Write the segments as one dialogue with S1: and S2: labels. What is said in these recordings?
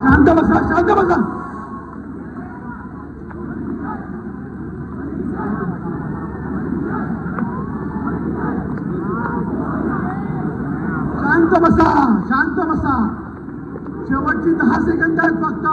S1: शांत बसा शांत बसा. शांत बसा शांत बसा. शेवटची दहा सेकंद आहेत फक्त.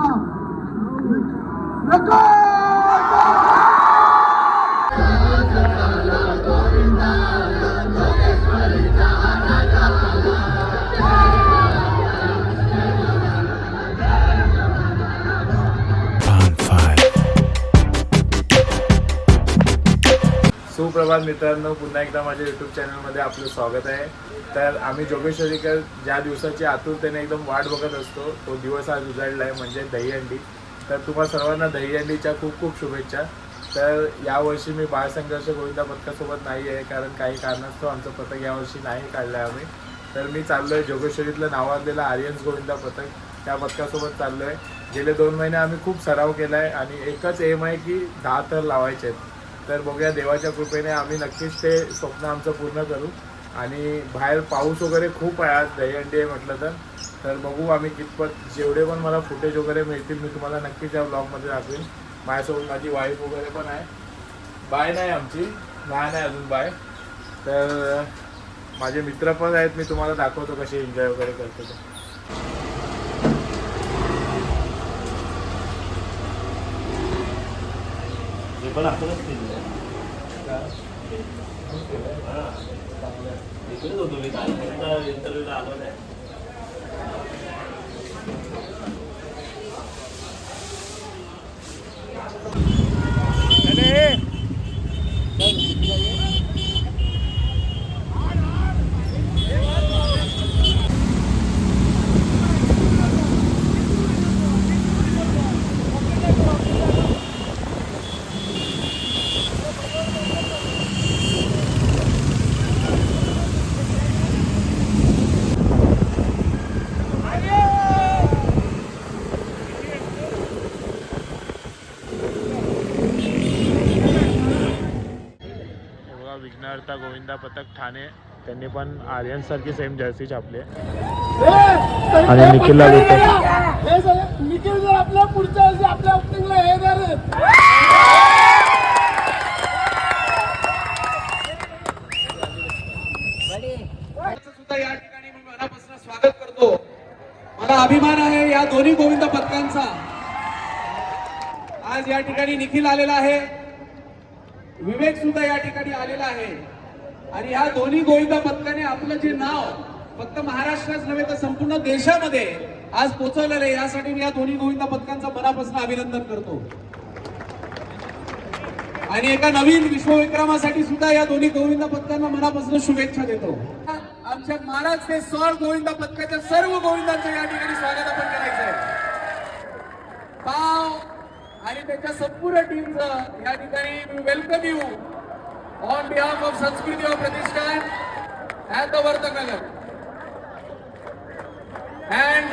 S2: सुप्रभात मित्रांनो पुन्हा एकदा माझ्या यूट्यूब चॅनलमध्ये आपलं स्वागत आहे. तर आम्ही जोगेश्वरीकर ज्या दिवसाची आतुरतेने एकदम वाट बघत असतो तो दिवस आज उजाडला आहे म्हणजे दहीहंडी तर तुम्हा सर्वांना दहीहंडीच्या खूप खूप शुभेच्छा. तर यावर्षी मी बाळसंघर्ष गोविंदा पथकासोबत नाही आहे कारण काही कारणास्तव आमचं पथक यावर्षी नाही काढलं आहे आम्ही. तर मी चाललो आहे जोगेश्वरीतलं नावाजलेलं आर्यन्स गोविंदा पथक त्या पथकासोबत चाललो आहे गेले दोन महिने आम्ही खूप सराव केला आहे आणि एकच एम आहे की दहा तर लावायचे आहेत तर बघूया देवाच्या कृपेने आम्ही नक्कीच ते स्वप्न आमचं पूर्ण करू. आणि बाहेर पाऊस वगैरे खूप आहे आज दहीहंडी आहे म्हटलं तर. तर बघू आम्ही कितपत जेवढे पण मला फुटेज वगैरे मिळतील मी तुम्हाला नक्कीच या ब्लॉगमध्ये दाखवेन. माझ्यासोबत माझी वाईफ वगैरे पण आहे. बाय नाही आमची लहान आहे अजून बाय. तर माझे मित्र पण आहेत मी तुम्हाला दाखवतो कसे एन्जॉय वगैरे करतो ते. ఇక్కడే దొంగ ఇంటర్వ్యూ రాలోనే Thank you. त्यांनी पण आर्यन सारखी सेम जर्सी छापली आहे. आणि निखिलला देतो
S1: निखिल जर आपल्या पुढच्या वर्षी आपल्या ओपनिंगला हे
S3: या ठिकाणी मी मनापासून स्वागत करतो. मला अभिमान आहे या दोन्ही गोविंद पथकांचा आज या ठिकाणी निखिल आलेला आहे. विवेक सुद्धा या ठिकाणी आलेला आहे. आणि ह्या दोन्ही गोविंदा पथकाने आपलं जे नाव फक्त महाराष्ट्रात नव्हे तर संपूर्ण देशामध्ये आज पोचवलेलं आहे. यासाठी मी या दोन्ही गोविंदा पथकांचं मनापासून अभिनंदन करतो. आणि एका नवीन विश्वविक्रमासाठी सुद्धा या दोन्ही गोविंदा पथकांना मनापासून शुभेच्छा देतो. आमच्या महाराज ते सॉर गोविंदा पथकाच्या सर्व गोविंदांचं या ठिकाणी स्वागत आपण करायचं आहे पाव आणि त्याच्या संपूर्ण टीमचं या ठिकाणी welcome on behalf of Sanskriti of Pratishthan and the the वर्तनगर And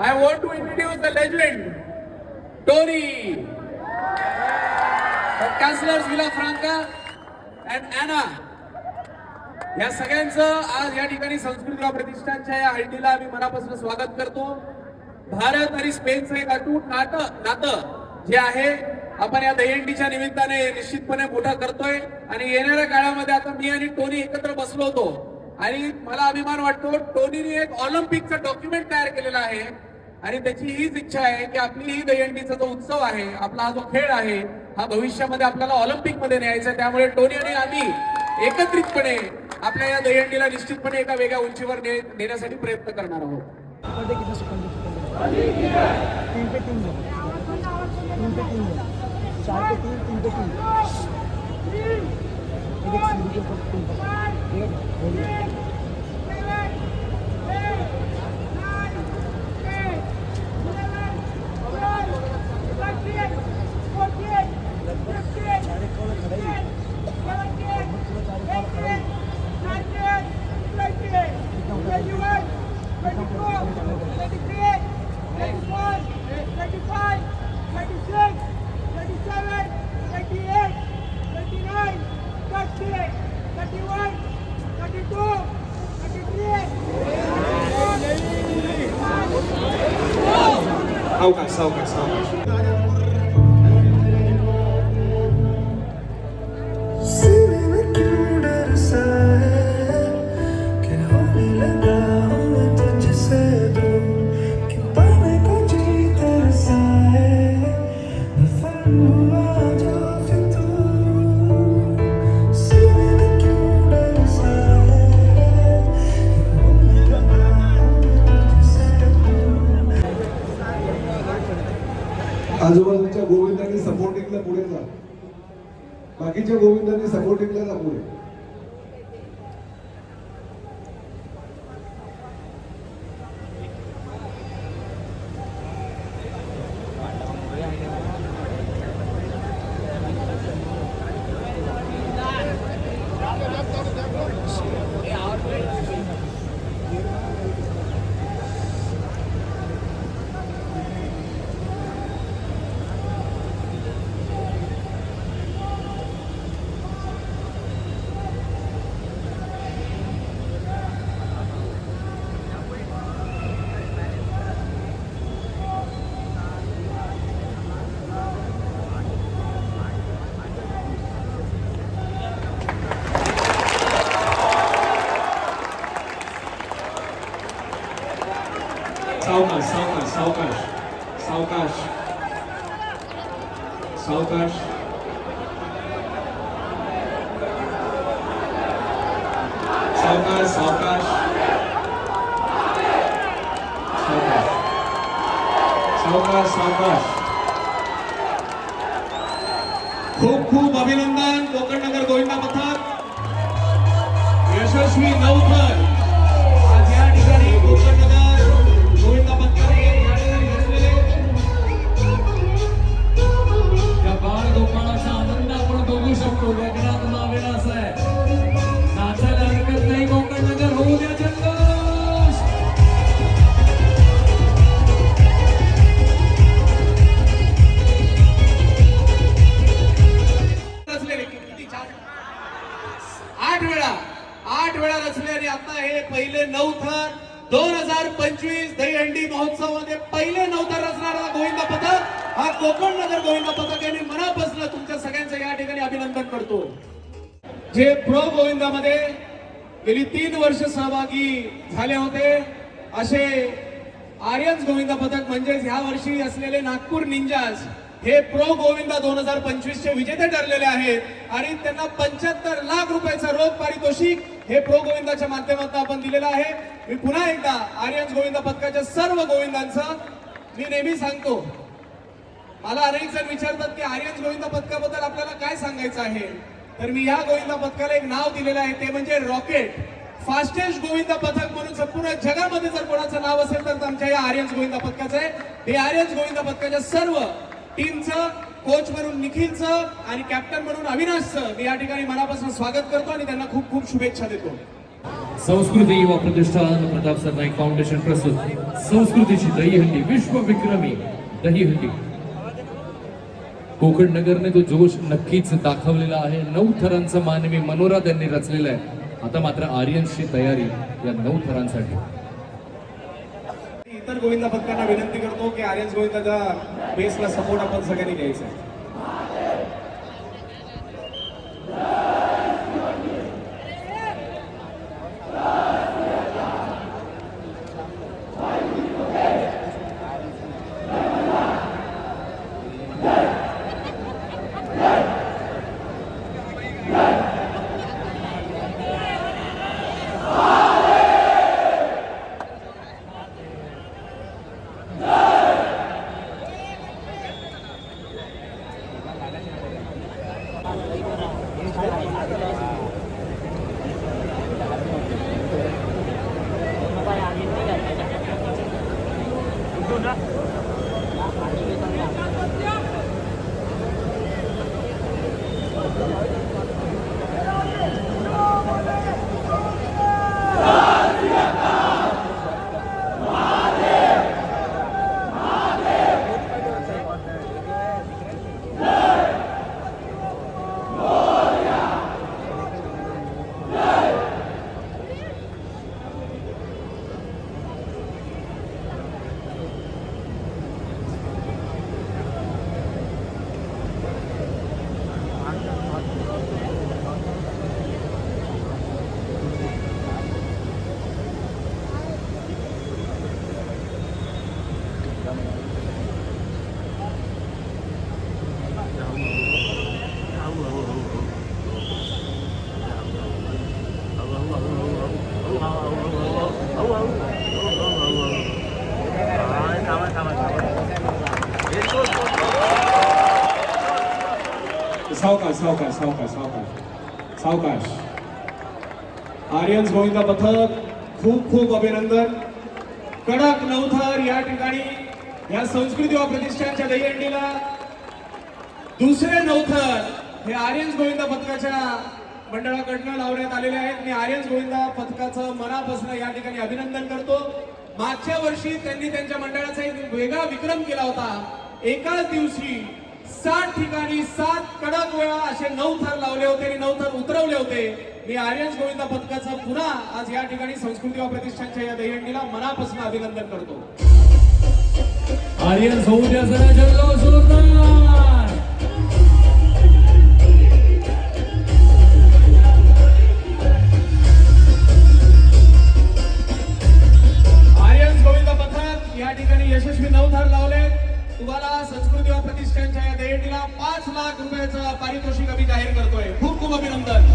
S3: I want to introduce the legend, Tony, the Councillors Villa Franca and Anna. या सगळ्यांचं आज या ठिकाणी संस्कृती प्रतिष्ठानच्या या हळदीला आम्ही मनापासून स्वागत करतो. भारत आणि स्पेनचं एक अटूट नातं नातं जे आहे आपण या दहीहंडीच्या निमित्ताने निश्चितपणे मोठा करतोय. आणि येणाऱ्या काळामध्ये आता मी आणि टोनी एकत्र बसलो होतो. आणि मला अभिमान वाटतो टोनीने एक ऑलिम्पिकचं डॉक्युमेंट तयार केलेलं आहे. आणि त्याची हीच इच्छा आहे की आपली ही दहीहंडीचा जो उत्सव आहे आपला हा जो खेळ आहे हा भविष्यामध्ये आपल्याला ऑलिम्पिकमध्ये न्यायचा आहे. त्यामुळे टोनी आणि आम्ही एकत्रितपणे आपल्या या दहीहंडीला निश्चितपणे एका वेगळ्या उंचीवर नेण्यासाठी प्रयत्न करणार आहोत.
S1: तीन पे तीन तीन तीन
S4: চারটে তিন তিনটে তিন Twenty-four, twenty-five, twenty-six, Alcançar, alcançar,
S3: alcançar. mejor que sefer Zafer, Zafer. Zafer, Zafer. ખૂબ ખૂબ અભિનંદન ગોકર્ણનગર ગોવિંદા મથક યશસ્વી નવથર पंचवीस दहीहंडी महोत्सवामध्ये पहिले नवतर असणारा गोविंदा पथक. हा कोकण नगर गोविंदा पथक यांनी मनापासून तुमच्या सगळ्यांचं या ठिकाणी अभिनंदन करतो. जे प्रो गोविंदामध्ये गेली तीन वर्ष सहभागी झाले होते असे आर्यन्स गोविंदा पथक म्हणजेच ह्या वर्षी असलेले नागपूर निंजाज हे प्रो गोविंदा दोन हजार पंचवीस चे विजेते ठरलेले आहेत. आणि त्यांना पंच्याहत्तर लाख रुपयाचं रोख पारितोषिक हे प्रो गोविंदाच्या माध्यमातून आपण दिलेलं आहे. मी पुन्हा एकदा आर्यन्स गोविंदा पथकाच्या सर्व गोविंदांचं मी नेहमी सांगतो. मला अनेक जण विचारतात की आर्यन गोविंदा पथकाबद्दल आपल्याला काय सांगायचं आहे? तर मी या गोविंदा पथकाला एक नाव दिलेलं आहे. ते म्हणजे रॉकेट. फास्टेस्ट गोविंदा पथक म्हणून संपूर्ण जगामध्ये जर कोणाचं नाव असेल तर आमच्या या आर्यन्स गोविंदा पथकाचं आहे. हे आर्यन्स गोविंदा पथकाच्या सर्व टीमचं कोच म्हणून निखिलचं आणि कॅप्टन म्हणून अविनाशचं मी या ठिकाणी मनापासून स्वागत करतो आणि त्यांना खूप खूप शुभेच्छा देतो.
S4: संस्कृती युवा प्रतिष्ठान प्रताप सरनाईक फाउंडेशन प्रस्तुत. संस्कृतीची दहीहंडी विश्व विक्रमी दहीहंडी कोकण नगरने तो जोश नक्कीच दाखवलेला आहे. नऊ थरांचा मानवी मनोरा त्यांनी रचलेला आहे. आता मात्र आर्यनची तयारी या नऊ थरांसाठी.
S3: गोविंदा भक्तांना विनंती करतो की आर्यन्स गोविंदाच्या बेसला सपोर्ट आपण सगळ्यांनी द्यायचा सावकाश सावकाश सावकाश सावकाश. सावकाश. आर्यन्स गोविंदा पथक खूप खूप अभिनंदन. कडक नवथर या ठिकाणी या संस्कृती व प्रतिष्ठानच्या दहीहंडीला दुसरे नवथर हे आर्यन्स गोविंदा पथकाच्या मंडळाकडनं लावण्यात आलेले आहेत. मी आर्यन्स गोविंदा पथकाचं मनापासून या ठिकाणी अभिनंदन करतो. मागच्या वर्षी त्यांनी त्यांच्या मंडळाचा एक वेगळा विक्रम केला होता. एकाच दिवशी सात ठिकाणी सात कडक वेळा असे नऊ थर लावले होते आणि नऊ थर उतरवले होते. मी आर्यन्स गोविंदा पथकाचं पुन्हा आज या ठिकाणी संस्कृती व प्रतिष्ठानच्या या दहीहंडीला मनापासून अभिनंदन करतो.
S4: आर्यन
S3: गोविंद पथक या ठिकाणी यशस्वी नवथर लावले तुम्हाला संस्कृती व प्रतिष्ठानच्या या दहीहंडीला पाच लाख रुपयाचं पारितोषिक आम्ही जाहीर करतोय. खूप खूप अभिनंदन.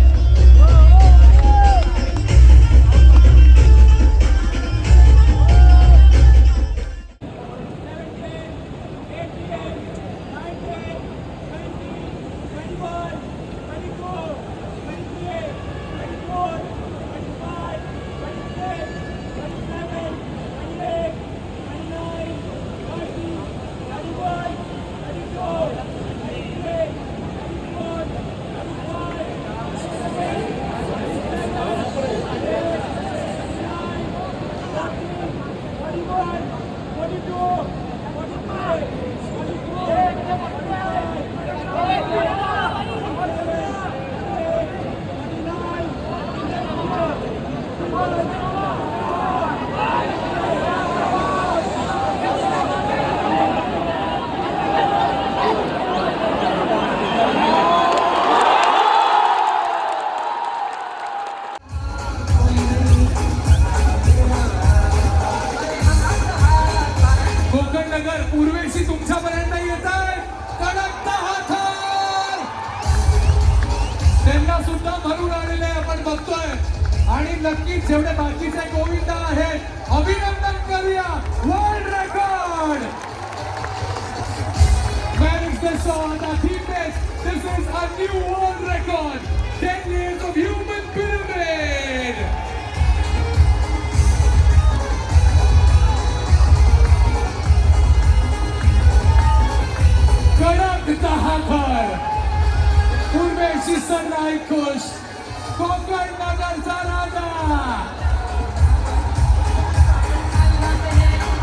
S4: कोकण नगरचा राजा.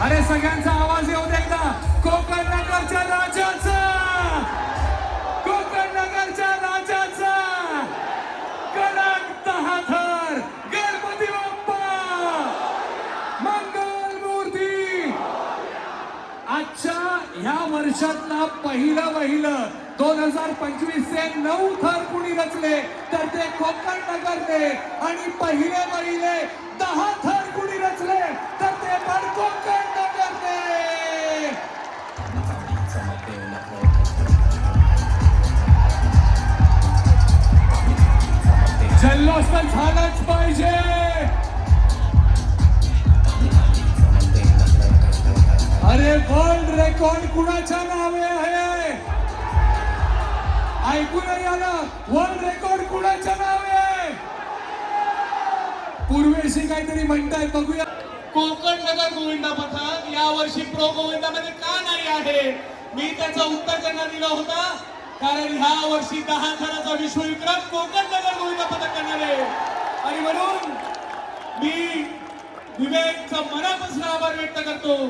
S4: अरे सगळ्यांचा आवाज येऊ दे एकदा. कोकण नगरच्या राजाचा. कोकण नगरच्या राजाचा. कडक दहा घर गणपती बाप्पा. मंगल मूर्ती. आजच्या ह्या वर्षातला पहिलं पहिलं दोन हजार पंचवीस चे नऊ थर कुणी रचले तर ते कोकण नगरने आणि पहिले महिने दहा थर कुणी रचले तर ते पण कोकण नगरने. जल्लोष तर झालाच पाहिजे. अरे वर्ल्ड रेकॉर्ड कुणाच्या नावे आहे? ऐकून नाही आलं. वर्ल्ड रेकॉर्ड कोणाच्या नावे? पूर्वेशी काहीतरी म्हणताय बघूया.
S3: कोकण नगर गोविंदा पथक या वर्षी प्रो गोविंदामध्ये का नाही आहे? मी त्याचं उत्तर त्यांना दिलं होतं. कारण ह्या वर्षी दहा हजाराचा विश्वविक्रम कोकण नगर गोविंदा पथक करणार आहे. आणि म्हणून मी विवेकचा मनापासून आभार व्यक्त करतो.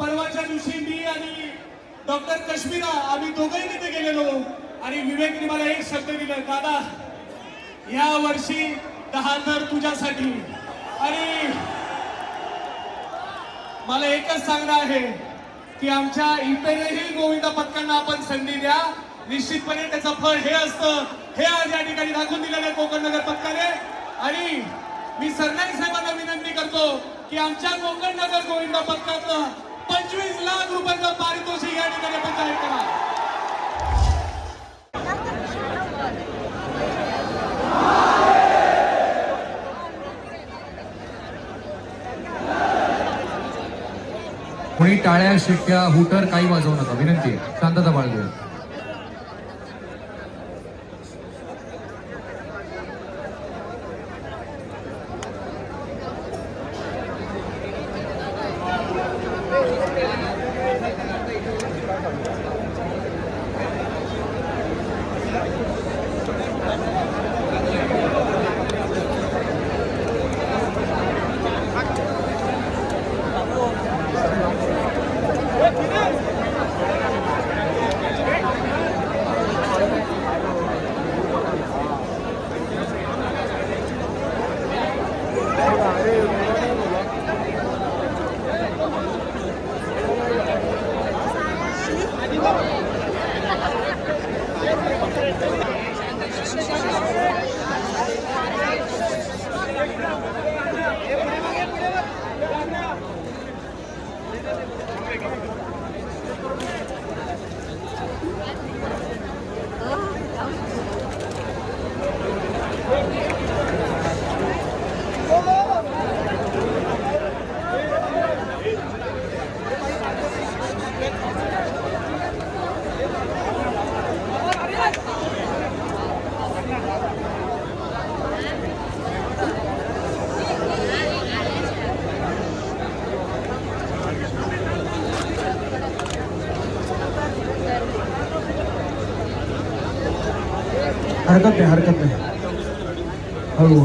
S3: परवाच्या दिवशी मी आणि डॉक्टर कश्मीरा आम्ही दोघंही तिथे गेलेलो. आणि विवेकने मला एक शब्द दिला दादा या वर्षी दहा हजार तुझ्यासाठी. आणि मला एकच सांगणं आहे की आमच्या इतरही गोविंदा पथकांना आपण संधी द्या. निश्चितपणे त्याचं फळ हे असतं. हे आज या ठिकाणी दाखवून दिलेलं आहे कोकण नगर पथकाने. आणि मी सरनाईक साहेबांना विनंती करतो की आमच्या कोकण नगर गोविंदा पथकातलं पंचवीस लाख रुपयाचं पारितोषिक या ठिकाणी आपण जाहीर करा.
S5: कोणी टाळ्या शिट्ट्या हुटर काही वाजवू नका विनंती आहे. शांतता बाळगूया
S1: हरकत नाही हरकत नाही. हळू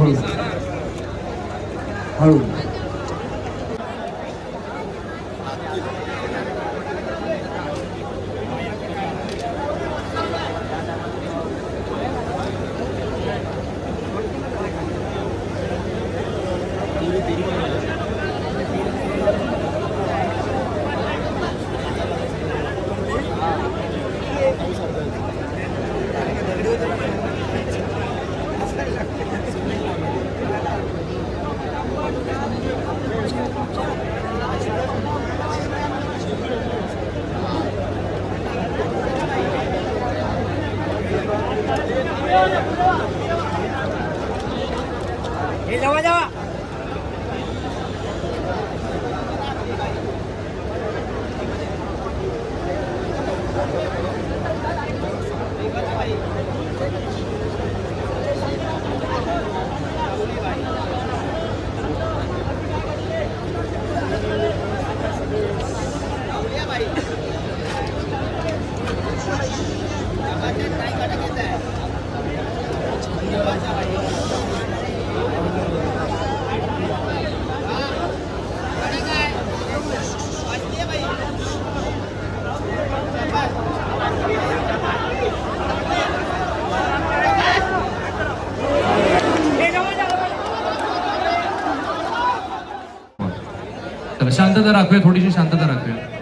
S5: शांतता राखूया थोडीशी शांतता राखूया.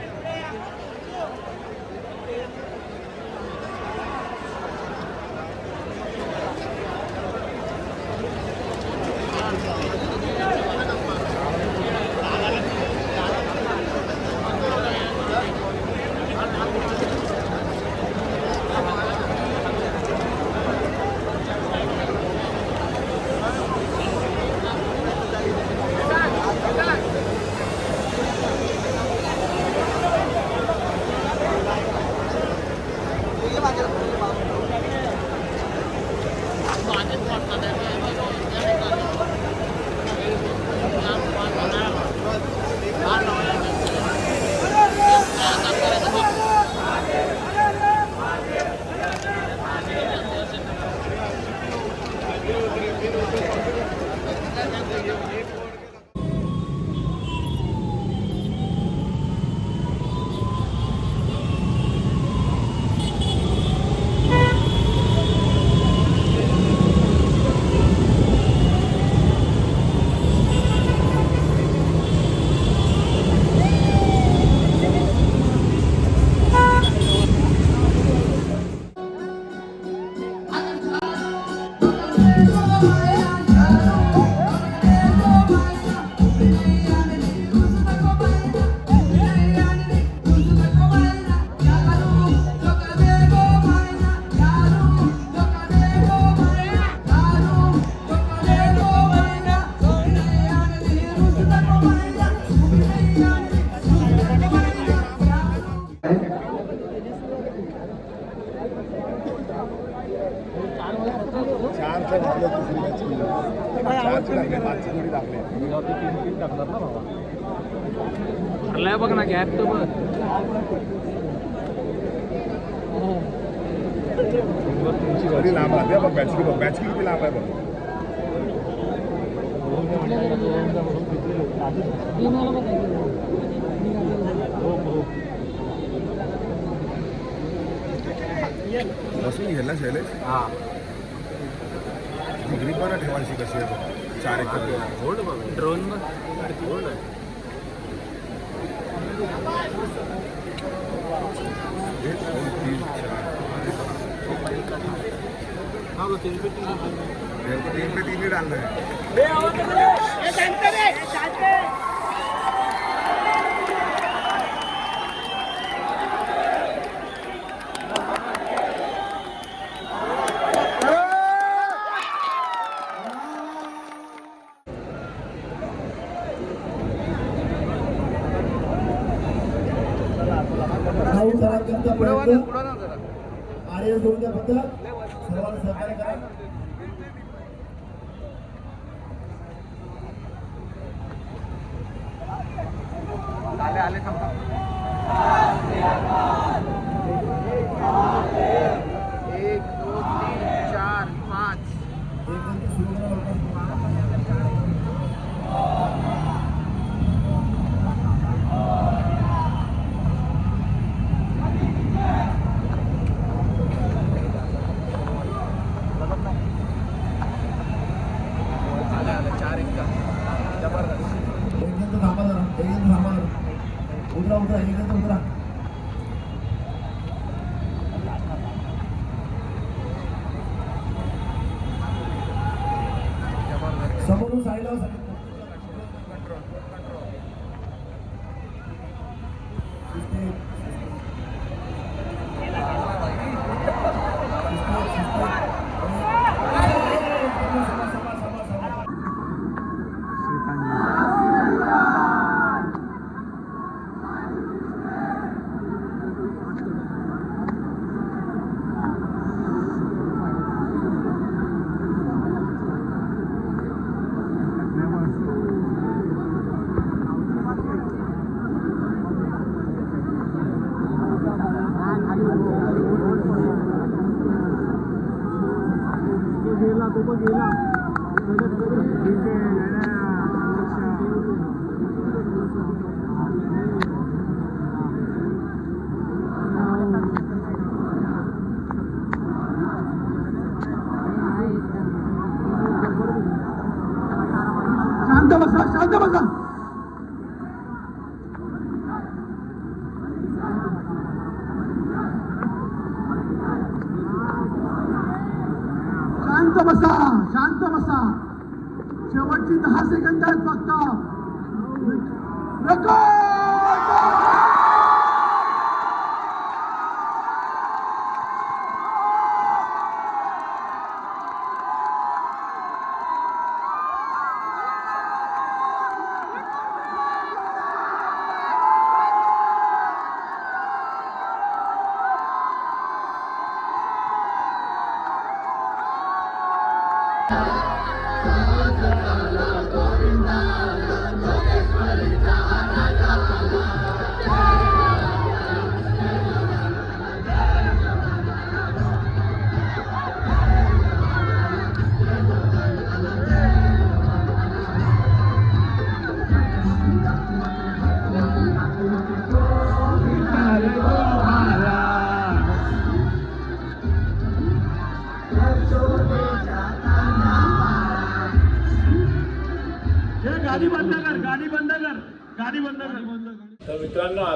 S2: बसून घ्यायला शैलेश हा. ग्रीप बरं ठेवायची कशी आहे बघ चार एक
S1: ड्रोन
S2: एक दोन तीन चार तीन पे तीन ही डालना है
S6: आर्य घेऊन द्या फक्त सर्वांना सहकार्य करा. आले आले थांबा. Bruno saindo, saindo. शांत बसा शांत बसा. शांत बसा शांत बसा. शेवटची दहा सेकंद आहेत फक्त रेकॉर्ड
S2: तर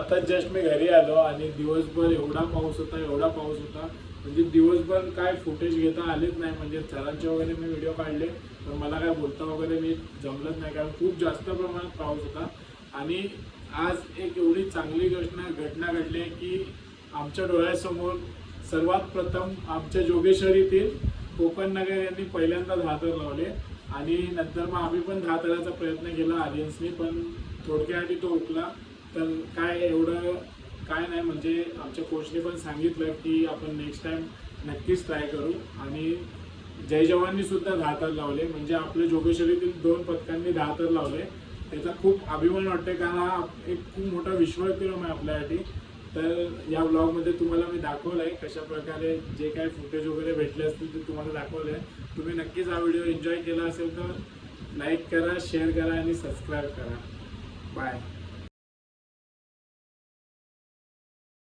S2: आता जस्ट मी घरी आलो आणि दिवसभर एवढा पाऊस होता एवढा पाऊस होता. म्हणजे दिवसभर काय फुटेज घेता आलेच नाही. म्हणजे सरांचे वगैरे मी व्हिडिओ काढले. पण मला काय बोलता वगैरे मी जमलंच नाही. कारण खूप जास्त प्रमाणात पाऊस होता. आणि आज एक एवढी चांगली घटना घटना घडली आहे की आमच्या डोळ्यासमोर सर्वात प्रथम आमच्या जोगेश्वरीतील कोकण नगर यांनी पहिल्यांदा धातर लावले. आणि नंतर मग आम्ही पण धातराचा प्रयत्न केला. ऑडियन्सनी पण थोडक्यासाठी तो उठला. तर काय एवढं काय नाही म्हणजे आमच्या कोचने पण सांगितलं की आपण नेक्स्ट टाईम नक्कीच ट्राय करू. आणि जय जवाननी सुद्धा दहा तर लावले. म्हणजे आपल्या जोगेश्वरीतील दोन पथकांनी दहा तर लावले. त्याचा खूप अभिमान वाटते कारण हा एक खूप मोठा विश्वविक्रम आहे आपल्यासाठी. तर या ब्लॉगमध्ये तुम्हाला मी दाखवलं आहे कशा प्रकारे जे काही फुटेज वगैरे भेटले असतील ते तुम्हाला दाखवलं आहे तुम्ही नक्कीच हा व्हिडिओ एन्जॉय केला असेल तर लाईक करा शेअर करा आणि सबस्क्राईब करा. बाय